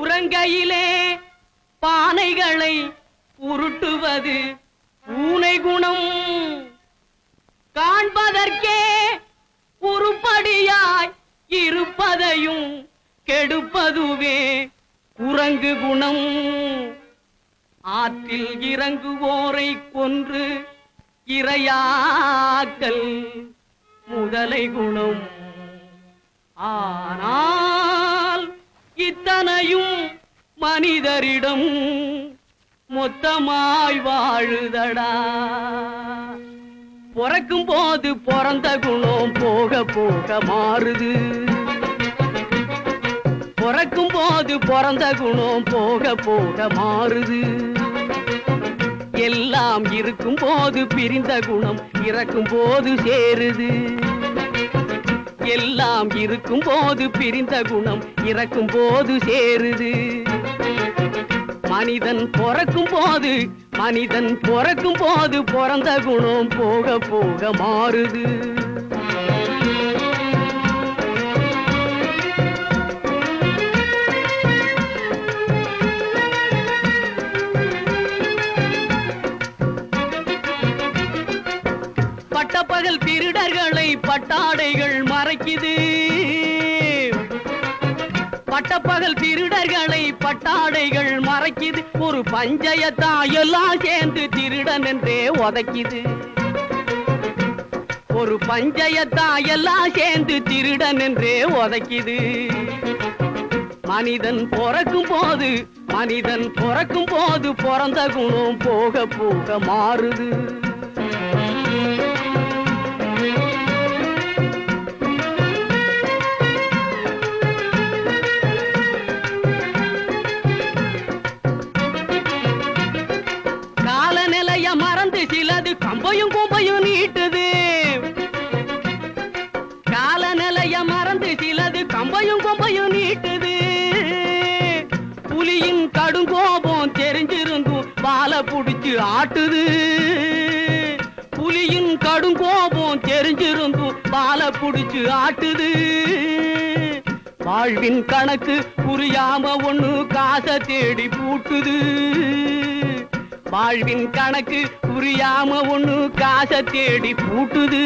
உறங்கையிலே பானைகளை உருட்டுவது பூனை குணம். காண்பதற்கே உருப்படியாய் இருப்பதையும் கெடுப்பதுவே குரங்கு குணம். ஆற்றில் இறங்குவோரை கொன்று இரையாக்கல் முதலை குணம். ஆனால் இத்தனையும் மனிதரிடம் மொத்தமாய் வாழுதடா. பிறக்கும் போது பிறந்த குணம் போக போக மாறுது. பிறக்கும் போது பிறந்த குணம் போக போக மாறுது. எல்லாம் இருக்கும் போது பிரிந்த குணம் இறக்கும் போது சேருது. எல்லாம் இருக்கும் போது பிரிந்த குணம் இறக்கும் போது சேருது. மனிதன் பிறக்கும் போது மனிதன் பிறக்கும் போது பிறந்த குணம் போக போக மாறுது. பட்டப்பகல் பட்டாடைகள் மறைக்குது. பட்டப்பகல் திருடர்களை பட்டாடைகள் மறைக்குது. ஒரு பஞ்சயத்தா எல்லாம் சேர்ந்து திருடன் என்றே உதைக்குது. ஒரு பஞ்சயத்தா எல்லாம் சேர்ந்து திருடன் என்றே உதைக்குது. மனிதன் பிறக்கும் போது மனிதன் பிறக்கும் போது பிறந்த குணம் போக போக மாறுது. புலியின் கோபம் தெரிஞ்சிருந்தும் வாழை புடிச்சு ஆட்டுது. புலியின் கடுங்கோபம் தெரிஞ்சிருந்தும் வாழை புடிச்சு ஆட்டுது. வாழ்வின் கணக்கு புரியாம ஒண்ணு காசை தேடி பூட்டுது. வாழ்வின் கணக்கு புரியாம ஒண்ணு காசை தேடி பூட்டுது.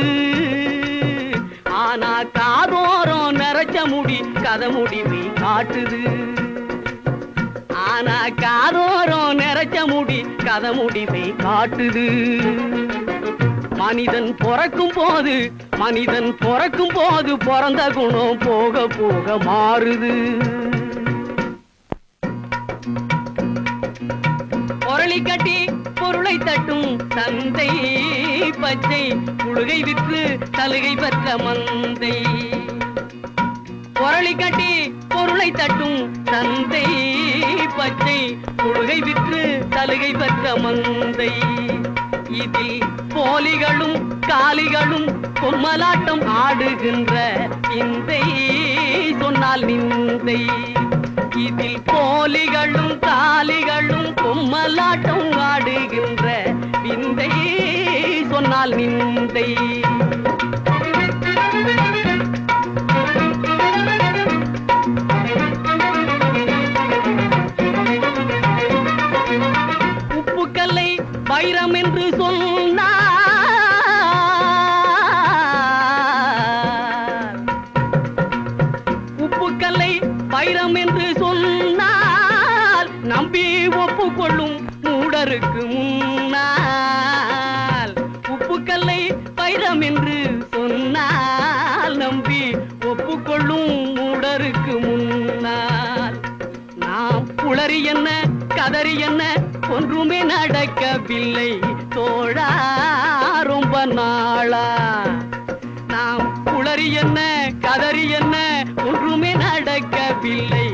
ஆனா காதோரம் நிறைச்ச முடி கதை முடிவை காட்டுது. ஆனா காதோரம் நிறைச்ச முடி கதை முடிவை காட்டுது. மனிதன் பிறக்கும் போது மனிதன் பிறக்கும் போது பிறந்த குணம் போக போக மாறுது. பொருளை கட்டி பொருளை தட்டும் தந்தை பச்சை புழுகை விற்று சலுகை பெற்ற மந்தை. பொருளை கட்டி பொருளை தட்டும் தந்தை மந்தை. இதில் போலிகளும் காலிகளும் பொம்மலாட்டம் ஆடுகின்ற இந்தை சொன்னால் நிந்தை. இதில் போலிகளும் காலிகளும் பொம்மலாட்டம் என்று சொன்னார். உப்புக்கல்லை வைரம் என்று சொன்னால் நம்பி ஒப்புக்கொள்ளும் மூடருக்கு முன்னால் உப்புக்கல்லை வைரம் என்று சொன்னால் நம்பி ஒப்புக்கொள்ளும் மூடருக்கு முன்னால் நாம் புலரி என்ன கதறி என்ன ஒன்றுமே நடக்கவில்லை. தோழா ரொம்ப நாளா நாம் குளறி என்ன கதறி என்ன ஒன்றுமே நடக்கவில்லை.